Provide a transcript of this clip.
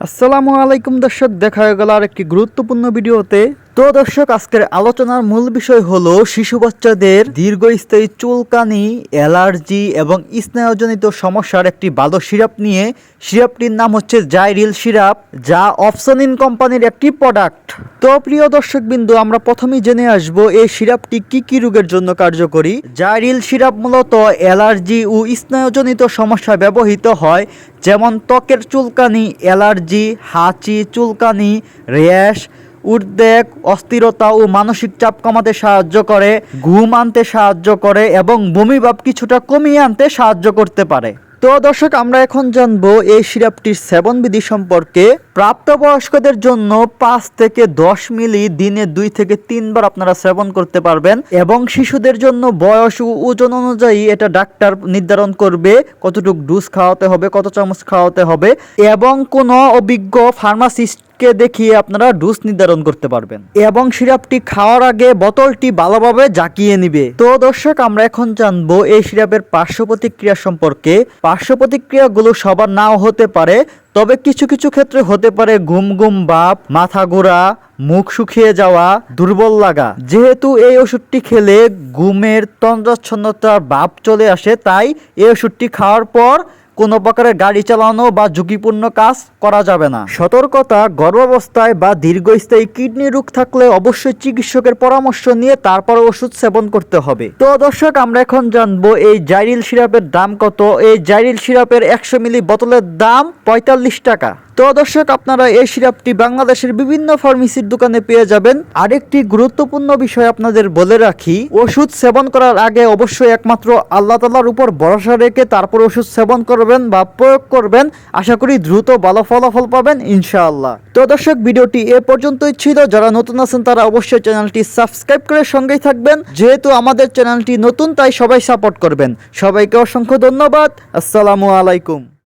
আসসালামু আলাইকুম দর্শক দেখা গেল আর একটি গুরুত্বপূর্ণ ভিডিওতে। তো দর্শক, আজকের আলোচনার মূল বিষয় হলো শিশু বাচ্চাদের দীর্ঘস্থায়ী চুলকানি, অ্যালার্জি এবং স্নায়ুজনিত সমস্যার একটি ভালো সিরাপ নিয়ে। সিরাপটির নাম হচ্ছে জাইরিল সিরাপ, যা অপশনিন কোম্পানির একটি প্রোডাক্ট। তো প্রিয় দর্শক বিন্দু আমরা প্রথমেই জেনে আসব এই সিরাপটি কি কি রোগের জন্য কার্যকরী। জাইরিল সিরাপ মূলত অ্যালার্জি ও স্নায়ুজনিত সমস্যা ব্যবহৃত হয়, যেমন ত্বকের চুলকানি, অ্যালার্জি, হাঁচি চুলকানি, র্যাশ উদ্বেগ, অস্থিরতা ও মানসিক চাপ কমাতে সাহায্য করে, ঘুম আনতে সাহায্য করে এবং বমিভাব কিছুটা কমিয়ে আনতে সাহায্য করতে পারে। তো দর্শক, আমরা এখন জানব এই সিরাপটির সেবন বিধি সম্পর্কে। প্রাপ্তবয়স্কদের জন্য পাঁচ থেকে দশ মিলি দিনে দুই থেকে তিনবার আপনারা সেবন করতে পারবেন এবং শিশুদের জন্য বয়স ও ওজন অনুযায়ী এটা ডাক্তার নির্ধারণ করবে কতটুকু ডোজ খাওয়াতে হবে, কত চামচ খাওয়াতে হবে এবং কোনো অভিজ্ঞ ফার্মাসিস্ট কে দেখিয়ে আপনারা ডোজ নির্ধারণ করতে পারবেন। এবং সিরাপটি খাওয়ার আগে বোতলটি ভালোভাবে জাকিয়ে নিবে। তো দর্শক, আমরা এখন জানব এই সিরাপের পার্শ্ব প্রতিক্রিয়া সম্পর্কে। পার্শ্ব প্রতিক্রিয়াগুলো সবার নাও হতে পারে, তবে কিছু কিছু ক্ষেত্রে হতে পারে ঘুম ঘুম বাপ মাথা ঘোরা, মুখ শুকিয়ে যাওয়া, দুর্বল লাগা। যেহেতু এই ওষুধটি খেলে ঘুমের তন্দ্রাচ্ছন্নতার ভাব চলে আসে, তাই এই ওষুধটি খাওয়ার পর কোনো প্রকারের গাড়ি চালানো বা ঝুঁকিপূর্ণ কাজ করা যাবে না। সতর্কতা, গর্ভাবস্থায় বা দীর্ঘস্থায়ী কিডনি রোগ থাকলে অবশ্যই চিকিৎসকের পরামর্শ নিয়ে তারপর ওষুধ সেবন করতে হবে। তো দর্শক, আমরা এখন জানব এই জাইরিল সিরাপের দাম কত? এই জাইরিল সিরাপের একশো মিলি বোতলের দাম পঁয়তাল্লিশ টাকা। তো দর্শক, আপনারা এই সিরাপটি বাংলাদেশের বিভিন্ন ফার্মেসির দোকানে পেয়ে যাবেন। আরেকটি গুরুত্বপূর্ণ বিষয় আপনাদের বলে রাখি, ওষুধ সেবন করার আগে অবশ্যই একমাত্র আল্লাহ তালার উপর ভরসা রেখে তারপর ওষুধ সেবন করবেন বা প্রয়োগ করবেন। আশা করি দ্রুত ভালো ফলাফল পাবেন, ইনশাআল্লাহ। তো দর্শক, ভিডিওটি এ পর্যন্তই ছিল। যারা নতুন আছেন, তারা অবশ্যই চ্যানেলটি সাবস্ক্রাইব করে সঙ্গেই থাকবেন। যেহেতু আমাদের চ্যানেলটি নতুন, তাই সবাই সাপোর্ট করবেন। সবাইকে অসংখ্য ধন্যবাদ। আসসালামু আলাইকুম।